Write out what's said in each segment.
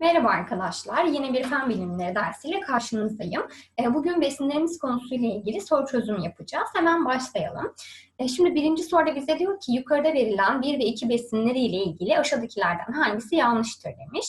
Merhaba arkadaşlar, yine bir fen bilimleri dersiyle karşınızdayım. E, Bugün besinlerimiz konusuyla ilgili soru çözümü yapacağız. Hemen başlayalım. E, Şimdi birinci soruda bize diyor ki yukarıda verilen 1 ve 2 besinleri ile ilgili aşağıdakilerden hangisi yanlıştır demiş.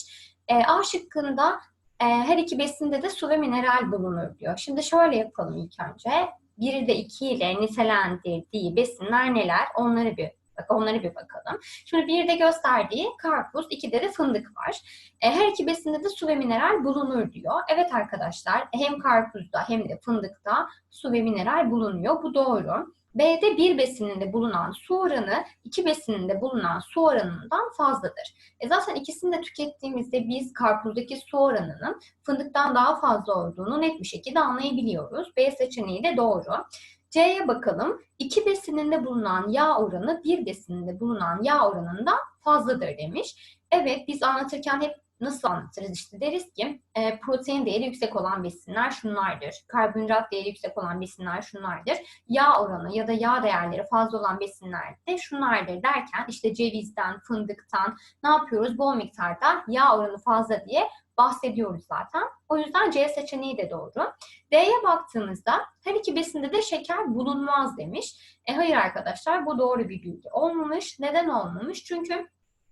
E, A şıkkında e, her iki besinde de su ve mineral bulunur diyor. Şimdi şöyle yapalım ilk önce. 1 ve 2 ile nitelendirdiği besinler neler? Onları bir Bak onlara bir bakalım. Şimdi bir de gösterdiği karpuz, ikide de fındık var. E, her iki besinde de su ve mineral bulunur diyor. Evet arkadaşlar hem karpuzda hem de fındıkta su ve mineral bulunuyor. Bu doğru. B'de bir besininde bulunan su oranı iki besininde bulunan su oranından fazladır. E zaten ikisini de tükettiğimizde biz karpuzdaki su oranının fındıktan daha fazla olduğunu net bir şekilde anlayabiliyoruz. B seçeneği de doğru. C'ye bakalım. İki besininde bulunan yağ oranı bir besininde bulunan yağ oranından fazladır demiş. Evet biz anlatırken hep nasıl anlatırız işte deriz ki e, protein değeri yüksek olan besinler şunlardır. Karbonhidrat değeri yüksek olan besinler şunlardır. Yağ oranı ya da yağ değerleri fazla olan besinler de şunlardır derken işte cevizden, fındıktan ne yapıyoruz? Bol miktarda yağ oranı fazla diye bahsediyoruz zaten. O yüzden C seçeneği de doğru. D'ye baktığımızda her iki besinde de şeker bulunmaz demiş. E hayır arkadaşlar bu doğru bir bilgi olmamış. Neden olmamış? Çünkü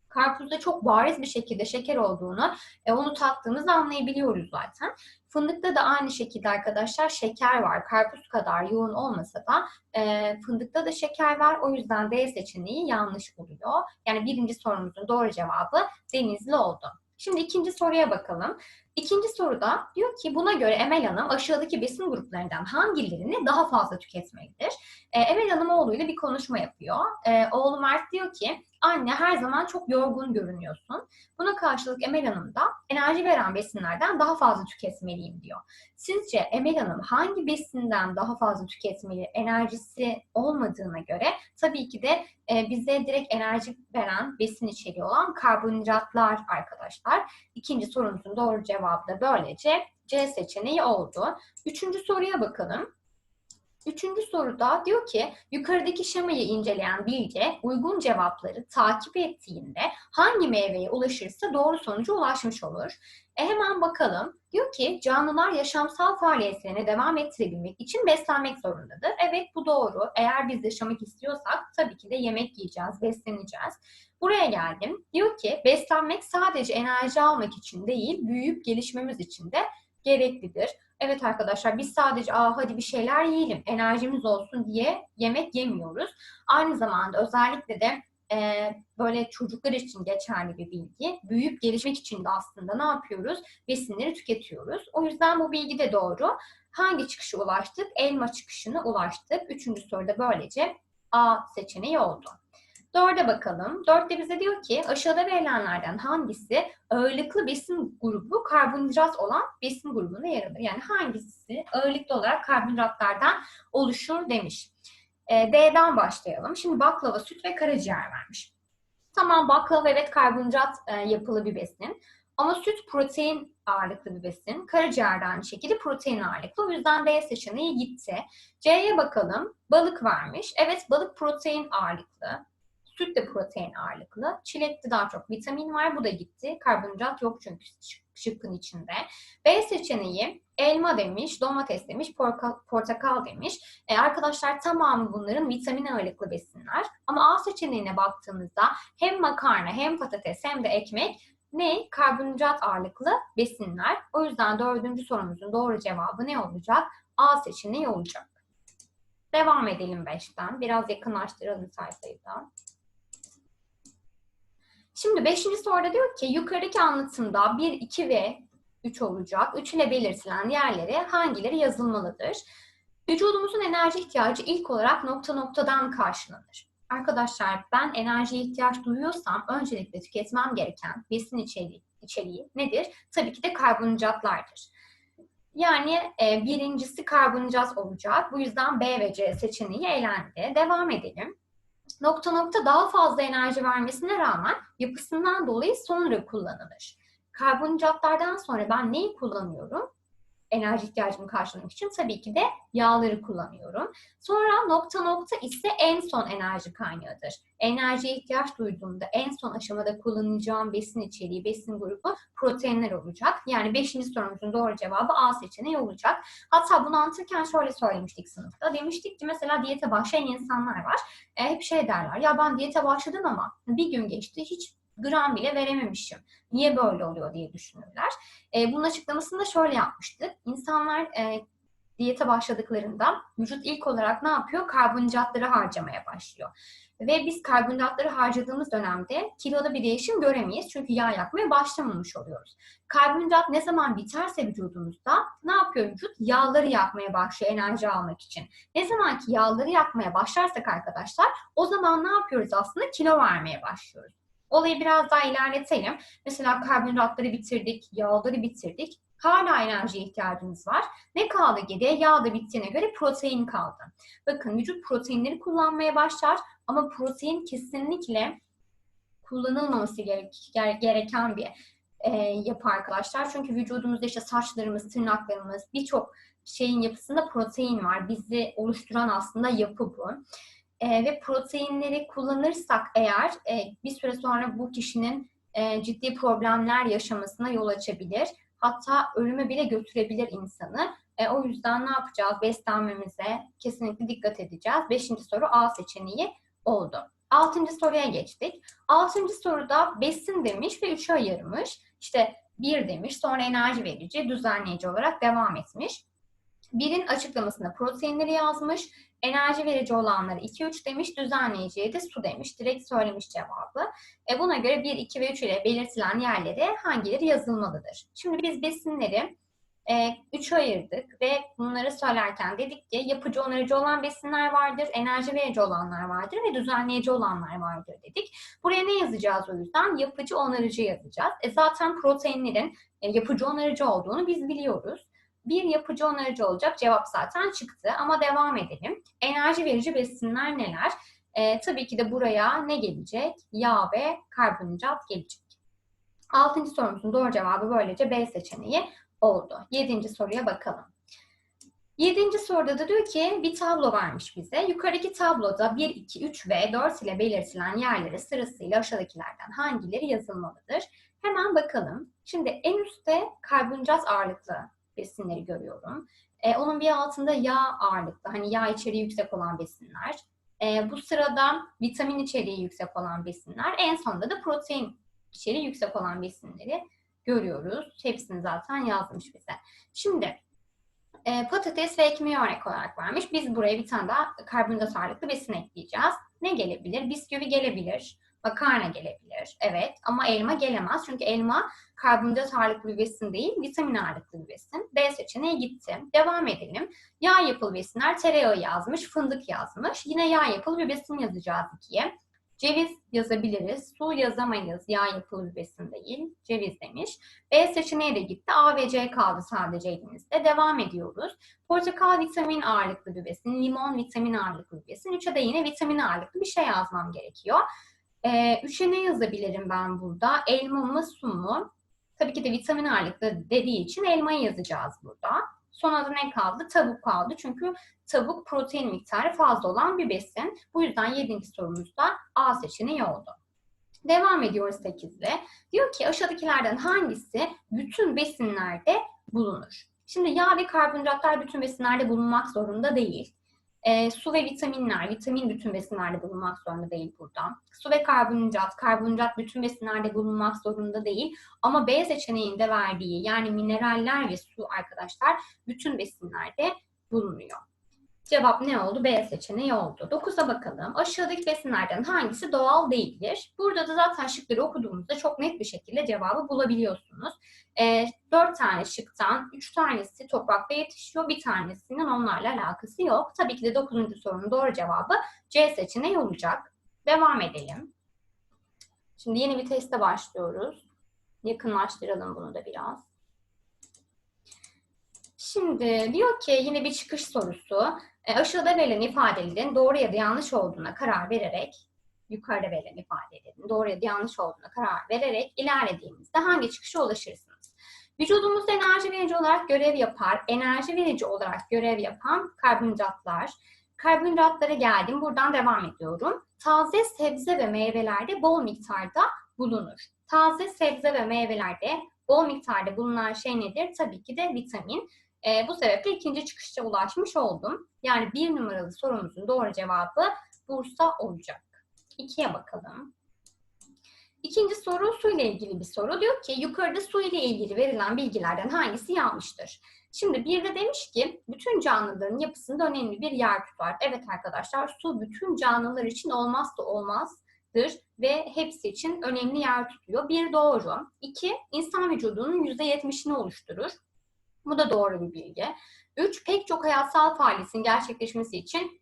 karpuzda çok bariz bir şekilde şeker olduğunu, e, onu tattığımızda anlayabiliyoruz zaten. Fındıkta da aynı şekilde arkadaşlar şeker var. Karpuz kadar yoğun olmasa da e, fındıkta da şeker var. O yüzden D seçeneği yanlış oluyor. Yani birinci sorumuzun doğru cevabı denizli oldu. Şimdi ikinci soruya bakalım. İkinci soruda diyor ki buna göre Emel Hanım aşağıdaki besin gruplarından hangilerini daha fazla tüketmelidir? Ee, Emel Hanım oğluyla bir konuşma yapıyor. Ee, oğlu Mert diyor ki anne her zaman çok yorgun görünüyorsun. Buna karşılık Emel Hanım da enerji veren besinlerden daha fazla tüketmeliyim diyor. Sizce Emel Hanım hangi besinden daha fazla tüketmeli enerjisi olmadığına göre tabii ki de e, bize direkt enerji veren besin içeriği olan karbonhidratlar arkadaşlar. İkinci sorumuzun doğru cevabı da böylece C seçeneği oldu. Üçüncü soruya bakalım. Üçüncü soruda diyor ki yukarıdaki şemayı inceleyen bilge uygun cevapları takip ettiğinde hangi meyveye ulaşırsa doğru sonuca ulaşmış olur. E hemen bakalım. Diyor ki canlılar yaşamsal faaliyetlerine devam ettirebilmek için beslenmek zorundadır. Evet bu doğru. Eğer biz yaşamak istiyorsak tabii ki de yemek yiyeceğiz, besleneceğiz. Buraya geldim. Diyor ki beslenmek sadece enerji almak için değil, büyüyüp gelişmemiz için de gereklidir. Evet arkadaşlar biz sadece Aa, hadi bir şeyler yiyelim, enerjimiz olsun diye yemek yemiyoruz. Aynı zamanda özellikle de e, böyle çocuklar için geçerli bir bilgi. Büyüyüp gelişmek için de aslında ne yapıyoruz? Besinleri tüketiyoruz. O yüzden bu bilgi de doğru. Hangi çıkışa ulaştık? Elma çıkışına ulaştık. Üçüncü soruda böylece A seçeneği oldu. Dörde bakalım. Dörtte bize diyor ki aşağıda verilenlerden hangisi ağırlıklı besin grubu karbonhidrat olan besin grubunda yer alır? Yani hangisi ağırlıklı olarak karbonhidratlardan oluşur demiş. E, D'den başlayalım. Şimdi baklava, süt ve karaciğer vermiş. Tamam baklava evet karbonhidrat e, yapılı bir besin. Ama süt protein ağırlıklı bir besin. Karaciğer de şekilde protein ağırlıklı. O yüzden D seçeneği gitti. C'ye bakalım. Balık vermiş. Evet balık protein ağırlıklı. Süt de protein ağırlıklı. Çilekte daha çok vitamin var. Bu da gitti. Karbonhidrat yok çünkü şıkkın içinde. B seçeneği elma demiş, domates demiş, portakal, demiş. E, arkadaşlar tamamı bunların vitamin ağırlıklı besinler. Ama A seçeneğine baktığımızda hem makarna hem patates hem de ekmek ne? Karbonhidrat ağırlıklı besinler. O yüzden dördüncü sorumuzun doğru cevabı ne olacak? A seçeneği olacak. Devam edelim 5'ten. Biraz yakınlaştıralım sayfayı da. Şimdi 5. soruda diyor ki yukarıdaki anlatımda 1, 2 ve 3 olacak. 3 ile belirtilen yerlere hangileri yazılmalıdır? Vücudumuzun enerji ihtiyacı ilk olarak nokta noktadan karşılanır. Arkadaşlar ben enerjiye ihtiyaç duyuyorsam öncelikle tüketmem gereken besin içeriği, içeriği nedir? Tabii ki de karbonhidratlardır. Yani e, birincisi karbonhidrat olacak. Bu yüzden B ve C seçeneği elendi. Devam edelim nokta nokta daha fazla enerji vermesine rağmen yapısından dolayı sonra kullanılır. Karbonhidratlardan sonra ben neyi kullanıyorum? Enerji ihtiyacımı karşılamak için tabii ki de yağları kullanıyorum. Sonra nokta nokta ise en son enerji kaynağıdır. Enerjiye ihtiyaç duyduğumda en son aşamada kullanacağım besin içeriği, besin grubu proteinler olacak. Yani 5. sorumuzun doğru cevabı A seçeneği olacak. Hatta bunu anlatırken şöyle söylemiştik sınıfta. Demiştik ki mesela diyete başlayan insanlar var. E, hep şey derler ya ben diyete başladım ama bir gün geçti hiç gram bile verememişim. Niye böyle oluyor diye düşünürler. E, bunun açıklamasını da şöyle yapmıştık. İnsanlar e, diyete başladıklarında vücut ilk olarak ne yapıyor? Karbonhidratları harcamaya başlıyor. Ve biz karbonhidratları harcadığımız dönemde kiloda bir değişim göremeyiz. Çünkü yağ yakmaya başlamamış oluyoruz. Karbonhidrat ne zaman biterse vücudumuzda ne yapıyor vücut? Yağları yakmaya başlıyor enerji almak için. Ne zaman ki yağları yakmaya başlarsak arkadaşlar o zaman ne yapıyoruz aslında? Kilo vermeye başlıyoruz. Olayı biraz daha ilerletelim. Mesela karbonhidratları bitirdik, yağları bitirdik. Hala enerjiye ihtiyacımız var. Ne kaldı geriye? Yağ da bittiğine göre protein kaldı. Bakın vücut proteinleri kullanmaya başlar ama protein kesinlikle kullanılmaması gereken bir e, yapı arkadaşlar. Çünkü vücudumuzda işte saçlarımız, tırnaklarımız birçok şeyin yapısında protein var. Bizi oluşturan aslında yapı bu. E, ve proteinleri kullanırsak eğer e, bir süre sonra bu kişinin e, ciddi problemler yaşamasına yol açabilir. Hatta ölüme bile götürebilir insanı. E, o yüzden ne yapacağız? Beslenmemize kesinlikle dikkat edeceğiz. Beşinci soru A seçeneği oldu. Altıncı soruya geçtik. Altıncı soruda besin demiş ve üçe ayırmış. İşte bir demiş, sonra enerji verici, düzenleyici olarak devam etmiş. Birin açıklamasında proteinleri yazmış. Enerji verici olanları 2-3 demiş, düzenleyiciye de su demiş. Direkt söylemiş cevabı. E buna göre 1, 2 ve 3 ile belirtilen yerlere hangileri yazılmalıdır? Şimdi biz besinleri e, ayırdık ve bunları söylerken dedik ki yapıcı onarıcı olan besinler vardır, enerji verici olanlar vardır ve düzenleyici olanlar vardır dedik. Buraya ne yazacağız o yüzden? Yapıcı onarıcı yazacağız. E, zaten proteinlerin e, yapıcı onarıcı olduğunu biz biliyoruz. Bir yapıcı onarıcı olacak cevap zaten çıktı ama devam edelim. Enerji verici besinler neler? E, tabii ki de buraya ne gelecek? Yağ ve karbonhidrat gelecek. Altıncı sorumuzun doğru cevabı böylece B seçeneği oldu. Yedinci soruya bakalım. Yedinci soruda da diyor ki bir tablo vermiş bize. Yukarıdaki tabloda 1, 2, 3 ve 4 ile belirtilen yerlere sırasıyla aşağıdakilerden hangileri yazılmalıdır? Hemen bakalım. Şimdi en üstte karbonhidrat ağırlıklı besinleri görüyorum. Ee, onun bir altında yağ ağırlıklı, hani yağ içeriği yüksek olan besinler. Ee, bu sırada vitamin içeriği yüksek olan besinler. En sonunda da protein içeriği yüksek olan besinleri görüyoruz. Hepsini zaten yazmış bize. Şimdi e, patates ve ekmeği örnek olarak vermiş. Biz buraya bir tane daha karbonhidrat ağırlıklı besin ekleyeceğiz. Ne gelebilir? Bisküvi gelebilir. Makarna gelebilir. Evet ama elma gelemez. Çünkü elma karbonhidrat ağırlıklı bir besin değil, vitamin ağırlıklı bir besin. B seçeneği gitti. Devam edelim. Yağ yapılı besinler tereyağı yazmış, fındık yazmış. Yine yağ yapılı bir besin yazacağız ikiye. Ceviz yazabiliriz. Su yazamayız. Yağ yapılı bir besin değil. Ceviz demiş. B seçeneği de gitti. A ve C kaldı sadece elimizde. Devam ediyoruz. Portakal vitamin ağırlıklı bir besin. Limon vitamin ağırlıklı bir besin. Üçe de yine vitamin ağırlıklı bir şey yazmam gerekiyor. Ee, üçe ne yazabilirim ben burada? Elma mı, su mu? Tabii ki de vitamin ağırlıklı dediği için elmayı yazacağız burada. Sonra da ne kaldı? Tavuk kaldı. Çünkü tavuk protein miktarı fazla olan bir besin. Bu yüzden 7. sorumuzda A seçeneği oldu. Devam ediyoruz 8'de. Diyor ki aşağıdakilerden hangisi bütün besinlerde bulunur? Şimdi yağ ve karbonhidratlar bütün besinlerde bulunmak zorunda değil. E, su ve vitaminler, vitamin bütün besinlerde bulunmak zorunda değil burada. Su ve karbonhidrat, karbonhidrat bütün besinlerde bulunmak zorunda değil. Ama B seçeneğinde verdiği yani mineraller ve su arkadaşlar bütün besinlerde bulunuyor. Cevap ne oldu? B seçeneği oldu. 9'a bakalım. Aşağıdaki besinlerden hangisi doğal değildir? Burada da zaten şıkları okuduğumuzda çok net bir şekilde cevabı bulabiliyorsunuz. E, 4 tane şıktan 3 tanesi toprakta yetişiyor. Bir tanesinin onlarla alakası yok. Tabii ki de 9. sorunun doğru cevabı C seçeneği olacak. Devam edelim. Şimdi yeni bir teste başlıyoruz. Yakınlaştıralım bunu da biraz. Şimdi diyor ki yine bir çıkış sorusu. E, aşağıda verilen ifadelerin doğru ya da yanlış olduğuna karar vererek yukarıda verilen ifadelerin doğru ya da yanlış olduğuna karar vererek ilerlediğimizde hangi çıkışa ulaşırsınız? Vücudumuzda enerji verici olarak görev yapar. Enerji verici olarak görev yapan karbonhidratlar. Karbonhidratlara geldim. Buradan devam ediyorum. Taze sebze ve meyvelerde bol miktarda bulunur. Taze sebze ve meyvelerde bol miktarda bulunan şey nedir? Tabii ki de vitamin. Ee, bu sebeple ikinci çıkışa ulaşmış oldum. Yani bir numaralı sorumuzun doğru cevabı Bursa olacak. İkiye bakalım. İkinci soru su ile ilgili bir soru. Diyor ki yukarıda su ile ilgili verilen bilgilerden hangisi yanlıştır? Şimdi bir de demiş ki bütün canlıların yapısında önemli bir yer tutar. Evet arkadaşlar su bütün canlılar için olmazsa olmazdır ve hepsi için önemli yer tutuyor. Bir doğru. İki insan vücudunun %70'ini oluşturur. Bu da doğru bir bilgi. Üç pek çok hayatsal faaliyetin gerçekleşmesi için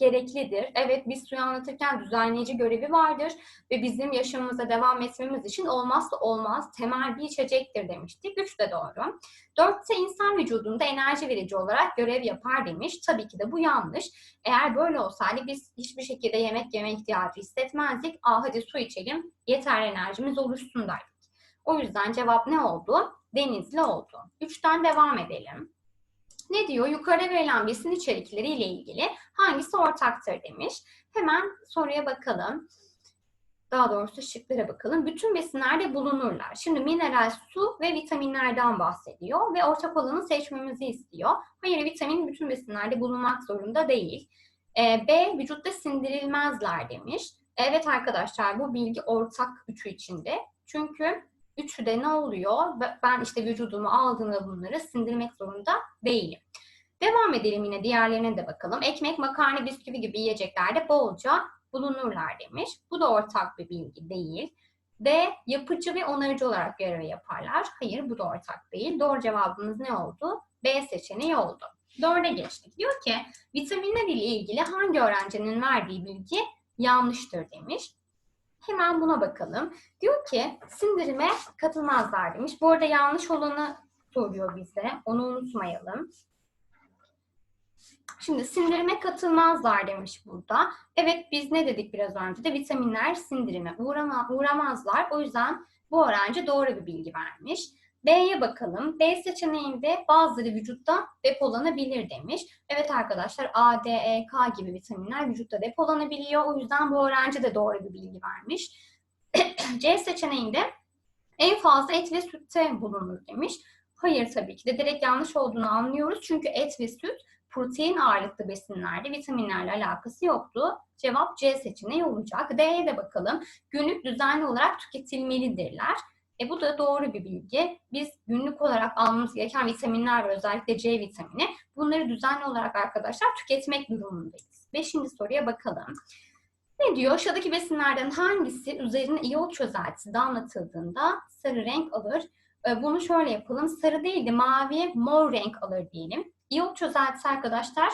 gereklidir. Evet biz suyu anlatırken düzenleyici görevi vardır ve bizim yaşamımıza devam etmemiz için olmazsa olmaz temel bir içecektir demiştik. Üç de doğru. Dörtte insan vücudunda enerji verici olarak görev yapar demiş. Tabii ki de bu yanlış. Eğer böyle olsaydı biz hiçbir şekilde yemek yeme ihtiyacı hissetmezdik. Aa hadi su içelim yeter enerjimiz oluşsun derdik. O yüzden cevap ne oldu? Denizli oldu. Üçten devam edelim. Ne diyor? Yukarıda verilen besin içerikleri ile ilgili hangisi ortaktır demiş. Hemen soruya bakalım. Daha doğrusu şıklara bakalım. Bütün besinlerde bulunurlar. Şimdi mineral, su ve vitaminlerden bahsediyor ve ortak olanı seçmemizi istiyor. Hayır, vitamin bütün besinlerde bulunmak zorunda değil. Ee, B, vücutta sindirilmezler demiş. Evet arkadaşlar bu bilgi ortak üçü içinde. Çünkü üçü de ne oluyor? Ben işte vücudumu aldığımda bunları sindirmek zorunda değilim. Devam edelim yine diğerlerine de bakalım. Ekmek, makarna, bisküvi gibi yiyeceklerde bolca bulunurlar demiş. Bu da ortak bir bilgi değil. D. Yapıcı ve onarıcı olarak görev yaparlar. Hayır bu da ortak değil. Doğru cevabımız ne oldu? B seçeneği oldu. Dörde geçtik. Diyor ki vitaminler ile ilgili hangi öğrencinin verdiği bilgi yanlıştır demiş. Hemen buna bakalım. Diyor ki sindirime katılmazlar demiş. Bu arada yanlış olanı soruyor bize. Onu unutmayalım. Şimdi sindirime katılmazlar demiş burada. Evet biz ne dedik biraz önce de vitaminler sindirime uğrama, uğramazlar. O yüzden bu öğrenci doğru bir bilgi vermiş. B'ye bakalım. B seçeneğinde bazıları vücutta depolanabilir demiş. Evet arkadaşlar A, D, E, K gibi vitaminler vücutta depolanabiliyor. O yüzden bu öğrenci de doğru bir bilgi vermiş. C seçeneğinde en fazla et ve sütte bulunur demiş. Hayır tabii ki de direkt yanlış olduğunu anlıyoruz. Çünkü et ve süt protein ağırlıklı besinlerde vitaminlerle alakası yoktu. Cevap C seçeneği olacak. D'ye de bakalım. Günlük düzenli olarak tüketilmelidirler. E bu da doğru bir bilgi. Biz günlük olarak almamız gereken vitaminler ve özellikle C vitamini bunları düzenli olarak arkadaşlar tüketmek durumundayız. Beşinci soruya bakalım. Ne diyor? Aşağıdaki besinlerden hangisi üzerine iyot çözeltisi damlatıldığında sarı renk alır? E, bunu şöyle yapalım. Sarı değil de mavi, mor renk alır diyelim. İyot çözeltisi arkadaşlar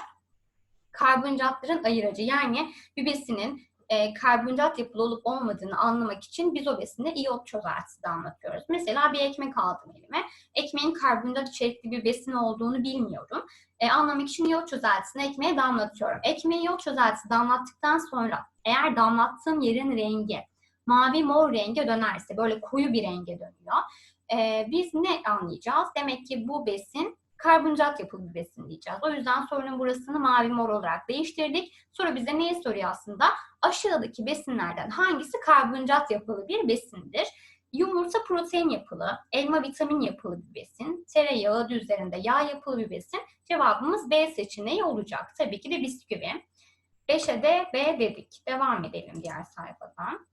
karbonhidratların ayırıcı. Yani bir besinin e, karbonhidrat yapılı olup olmadığını anlamak için biz o besinde iyot çözeltisi de anlatıyoruz. Mesela bir ekmek aldım elime. Ekmeğin karbonhidrat içerikli bir besin olduğunu bilmiyorum. E, anlamak için iyot çözeltisini ekmeğe damlatıyorum. Ekmeğe iyot çözeltisi damlattıktan sonra eğer damlattığım yerin rengi mavi mor renge dönerse böyle koyu bir renge dönüyor. E, biz ne anlayacağız? Demek ki bu besin karbonhidrat yapılı bir besin diyeceğiz. O yüzden sorunun burasını mavi mor olarak değiştirdik. Soru bize neyi soruyor aslında? Aşağıdaki besinlerden hangisi karbonhidrat yapılı bir besindir? Yumurta protein yapılı, elma vitamin yapılı bir besin, tereyağı üzerinde yağ yapılı bir besin. Cevabımız B seçeneği olacak. Tabii ki de bisküvi. 5'e de B dedik. Devam edelim diğer sayfadan.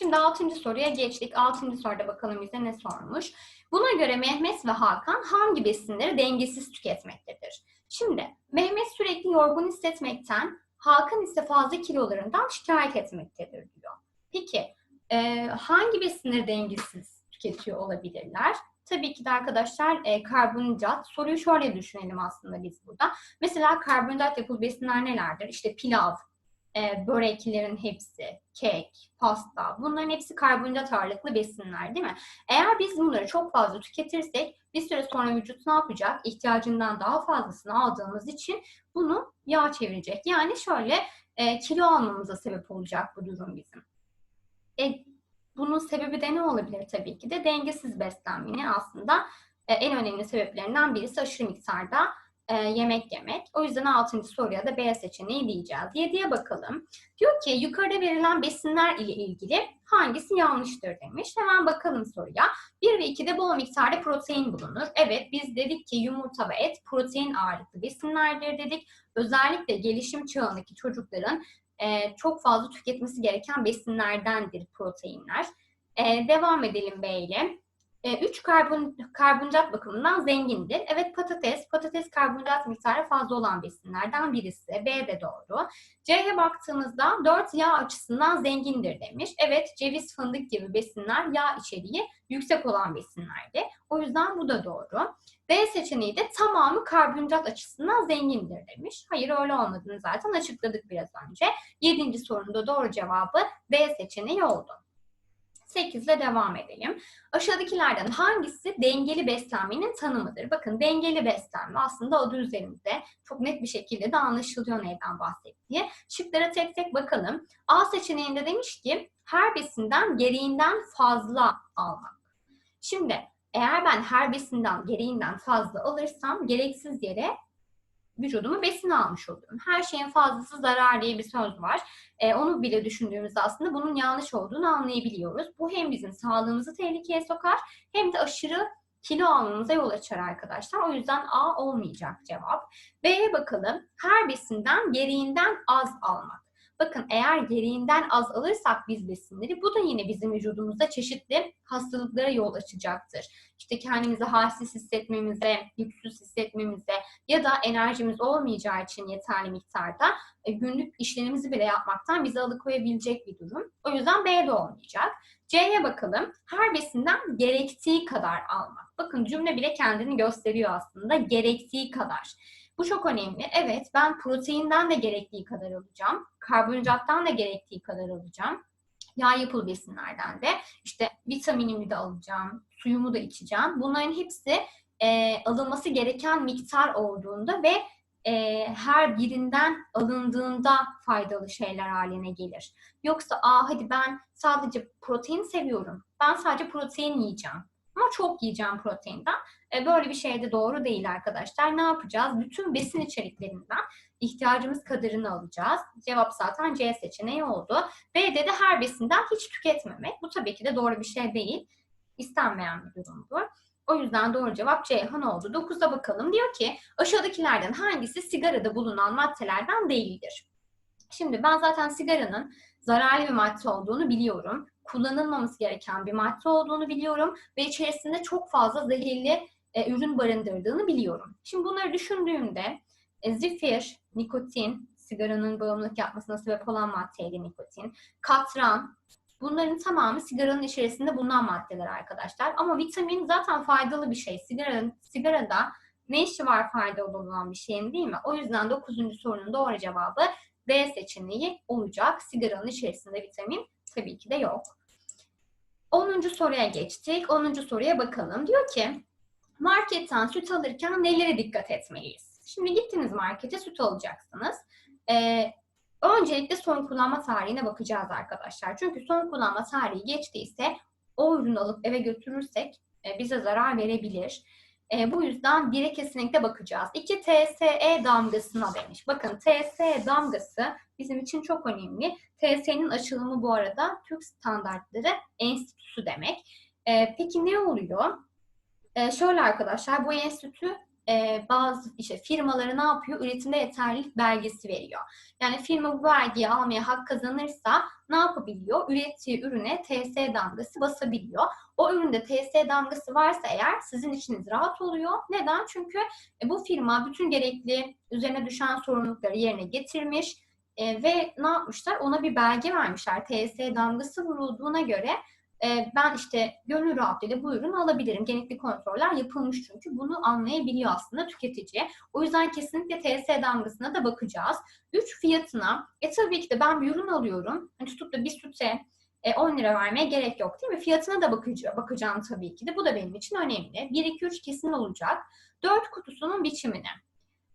Şimdi 6. soruya geçtik. 6. soruda bakalım bize ne sormuş. Buna göre Mehmet ve Hakan hangi besinleri dengesiz tüketmektedir? Şimdi Mehmet sürekli yorgun hissetmekten, Hakan ise fazla kilolarından şikayet etmektedir diyor. Peki e, hangi besinleri dengesiz tüketiyor olabilirler? Tabii ki de arkadaşlar e, karbonhidrat. Soruyu şöyle düşünelim aslında biz burada. Mesela karbonhidrat yapılı besinler nelerdir? İşte pilav, e, böreklerin hepsi, kek, pasta bunların hepsi karbonhidrat ağırlıklı besinler değil mi? Eğer biz bunları çok fazla tüketirsek bir süre sonra vücut ne yapacak? İhtiyacından daha fazlasını aldığımız için bunu yağ çevirecek. Yani şöyle e, kilo almamıza sebep olacak bu durum bizim. E, Bunun sebebi de ne olabilir tabii ki de dengesiz beslenmenin aslında e, en önemli sebeplerinden birisi aşırı miktarda e, yemek yemek. O yüzden 6. soruya da B seçeneği diyeceğiz. 7'ye bakalım. Diyor ki yukarıda verilen besinler ile ilgili hangisi yanlıştır demiş. Hemen bakalım soruya. 1 ve 2'de bol miktarda protein bulunur. Evet biz dedik ki yumurta ve et protein ağırlıklı besinlerdir dedik. Özellikle gelişim çağındaki çocukların e, çok fazla tüketmesi gereken besinlerdendir proteinler. E, devam edelim B ile. 3 e, karbon, karbonhidrat bakımından zengindir. Evet patates, patates karbonhidrat miktarı fazla olan besinlerden birisi. B de doğru. C'ye baktığımızda 4 yağ açısından zengindir demiş. Evet ceviz, fındık gibi besinler yağ içeriği yüksek olan besinlerdi. O yüzden bu da doğru. D seçeneği de tamamı karbonhidrat açısından zengindir demiş. Hayır öyle olmadığını zaten açıkladık biraz önce. 7. sorunda doğru cevabı D seçeneği oldu. 8 ile devam edelim. Aşağıdakilerden hangisi dengeli beslenmenin tanımıdır? Bakın dengeli beslenme aslında adı üzerinde çok net bir şekilde de anlaşılıyor neyden bahsettiği. Şıklara tek tek bakalım. A seçeneğinde demiş ki her besinden gereğinden fazla almak. Şimdi eğer ben her besinden gereğinden fazla alırsam gereksiz yere vücudumu besin almış oluyorum. Her şeyin fazlası zarar diye bir söz var. E, onu bile düşündüğümüzde aslında bunun yanlış olduğunu anlayabiliyoruz. Bu hem bizim sağlığımızı tehlikeye sokar hem de aşırı kilo almamıza yol açar arkadaşlar. O yüzden A olmayacak cevap. B'ye bakalım. Her besinden gereğinden az almak. Bakın eğer gereğinden az alırsak biz besinleri bu da yine bizim vücudumuzda çeşitli hastalıklara yol açacaktır. İşte kendimizi halsiz hissetmemize, güçsüz hissetmemize ya da enerjimiz olmayacağı için yeterli miktarda e, günlük işlerimizi bile yapmaktan bizi alıkoyabilecek bir durum. O yüzden B de olmayacak. C'ye bakalım. Her besinden gerektiği kadar almak. Bakın cümle bile kendini gösteriyor aslında. Gerektiği kadar. Bu çok önemli. Evet ben proteinden de gerektiği kadar alacağım. Karbonhidrattan da gerektiği kadar alacağım. Yağ yapılı besinlerden de işte vitaminimi de alacağım, suyumu da içeceğim. Bunların hepsi e, alınması gereken miktar olduğunda ve e, her birinden alındığında faydalı şeyler haline gelir. Yoksa aa hadi ben sadece protein seviyorum. Ben sadece protein yiyeceğim. Ama çok yiyeceğim proteinden. E, böyle bir şey de doğru değil arkadaşlar. Ne yapacağız? Bütün besin içeriklerinden ihtiyacımız kadarını alacağız. Cevap zaten C seçeneği oldu. B'de de her besinden hiç tüketmemek. Bu tabii ki de doğru bir şey değil. İstenmeyen bir durumdur. O yüzden doğru cevap Ceyhan oldu. 9'a bakalım. Diyor ki aşağıdakilerden hangisi sigarada bulunan maddelerden değildir? Şimdi ben zaten sigaranın zararlı bir madde olduğunu biliyorum. Kullanılmaması gereken bir madde olduğunu biliyorum ve içerisinde çok fazla zehirli e, ürün barındırdığını biliyorum. Şimdi bunları düşündüğümde e, zifir, nikotin, sigaranın bağımlılık yapmasına sebep olan maddeydi nikotin, katran, bunların tamamı sigaranın içerisinde bulunan maddeler arkadaşlar. Ama vitamin zaten faydalı bir şey. Sigaranın, sigarada ne işi var faydalı olan bir şeyin değil mi? O yüzden 9. sorunun doğru cevabı B seçeneği olacak. Sigaranın içerisinde vitamin tabii ki de yok. 10. soruya geçtik. 10. soruya bakalım. Diyor ki marketten süt alırken nelere dikkat etmeliyiz? Şimdi gittiniz markete süt alacaksınız. Ee, öncelikle son kullanma tarihine bakacağız arkadaşlar. Çünkü son kullanma tarihi geçtiyse o ürünü alıp eve götürürsek e, bize zarar verebilir. E, bu yüzden bire kesinlikle bakacağız. İki TSE damgasına demiş. Bakın TSE damgası bizim için çok önemli. TSE'nin açılımı bu arada Türk Standartları Enstitüsü demek. E, peki ne oluyor? E, şöyle arkadaşlar bu enstitü e, bazı işte firmaları ne yapıyor? Üretimde yeterlilik belgesi veriyor. Yani firma bu belgeyi almaya hak kazanırsa ne yapabiliyor? Ürettiği ürüne TS damgası basabiliyor. O üründe TS damgası varsa eğer sizin içiniz rahat oluyor. Neden? Çünkü e, bu firma bütün gerekli üzerine düşen sorumlulukları yerine getirmiş e, ve ne yapmışlar? Ona bir belge vermişler. TS damgası vurulduğuna göre e, ben işte gönül rahatlığıyla bu ürünü alabilirim. Gerekli kontroller yapılmış çünkü. Bunu anlayabiliyor aslında tüketici. O yüzden kesinlikle TS damgasına da bakacağız. Üç fiyatına, e tabii ki de ben bir ürün alıyorum. Hani tutup da bir süte e, 10 lira vermeye gerek yok değil mi? Fiyatına da bakacağım, bakacağım tabii ki de. Bu da benim için önemli. 1, 2, 3 kesin olacak. 4 kutusunun biçimini.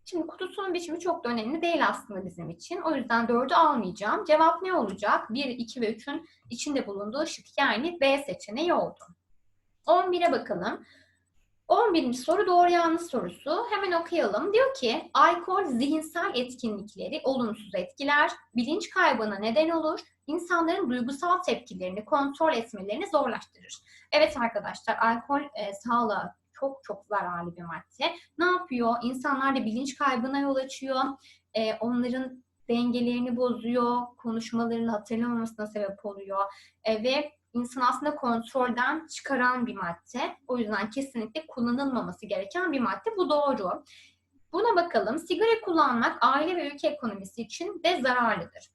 Şimdi kutusunun biçimi çok da önemli değil aslında bizim için. O yüzden 4'ü almayacağım. Cevap ne olacak? 1, 2 ve 3'ün içinde bulunduğu şık yani B seçeneği oldu. 11'e bakalım. 11. soru doğru yanlış sorusu. Hemen okuyalım. Diyor ki alkol zihinsel etkinlikleri olumsuz etkiler, bilinç kaybına neden olur, insanların duygusal tepkilerini kontrol etmelerini zorlaştırır. Evet arkadaşlar alkol e, sağlığa çok çok zararlı bir madde. Ne yapıyor? İnsanlarda bilinç kaybına yol açıyor. E, onların dengelerini bozuyor, konuşmalarını hatırlamamasına sebep oluyor e, ve insan aslında kontrolden çıkaran bir madde. O yüzden kesinlikle kullanılmaması gereken bir madde. Bu doğru. Buna bakalım. Sigara kullanmak aile ve ülke ekonomisi için de zararlıdır.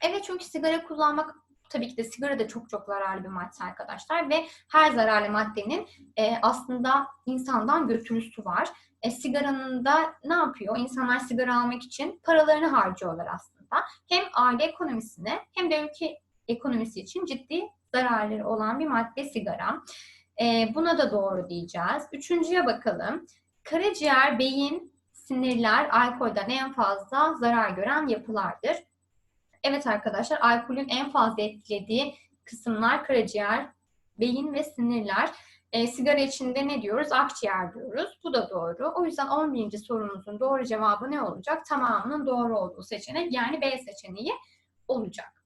Evet çünkü sigara kullanmak tabii ki de sigara da çok çok zararlı bir madde arkadaşlar ve her zararlı maddenin e, aslında insandan götürüsü var. E, sigaranın da ne yapıyor? İnsanlar sigara almak için paralarını harcıyorlar aslında. Hem aile ekonomisine hem de ülke ekonomisi için ciddi zararları olan bir madde sigara. E, buna da doğru diyeceğiz. Üçüncüye bakalım. Karaciğer, beyin, sinirler alkolden en fazla zarar gören yapılardır. Evet arkadaşlar alkolün en fazla etkilediği kısımlar karaciğer, beyin ve sinirler. E, sigara içinde ne diyoruz? Akciğer diyoruz. Bu da doğru. O yüzden 11. sorumuzun doğru cevabı ne olacak? Tamamının doğru olduğu seçenek yani B seçeneği olacak.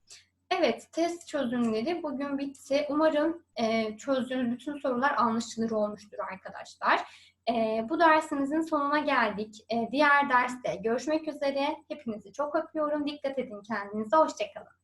Evet, test çözümleri bugün bitti. Umarım e, çözdüğünüz bütün sorular anlaşılır olmuştur arkadaşlar. E, bu dersimizin sonuna geldik. E, diğer derste görüşmek üzere. Hepinizi çok öpüyorum. Dikkat edin kendinize. Hoşçakalın.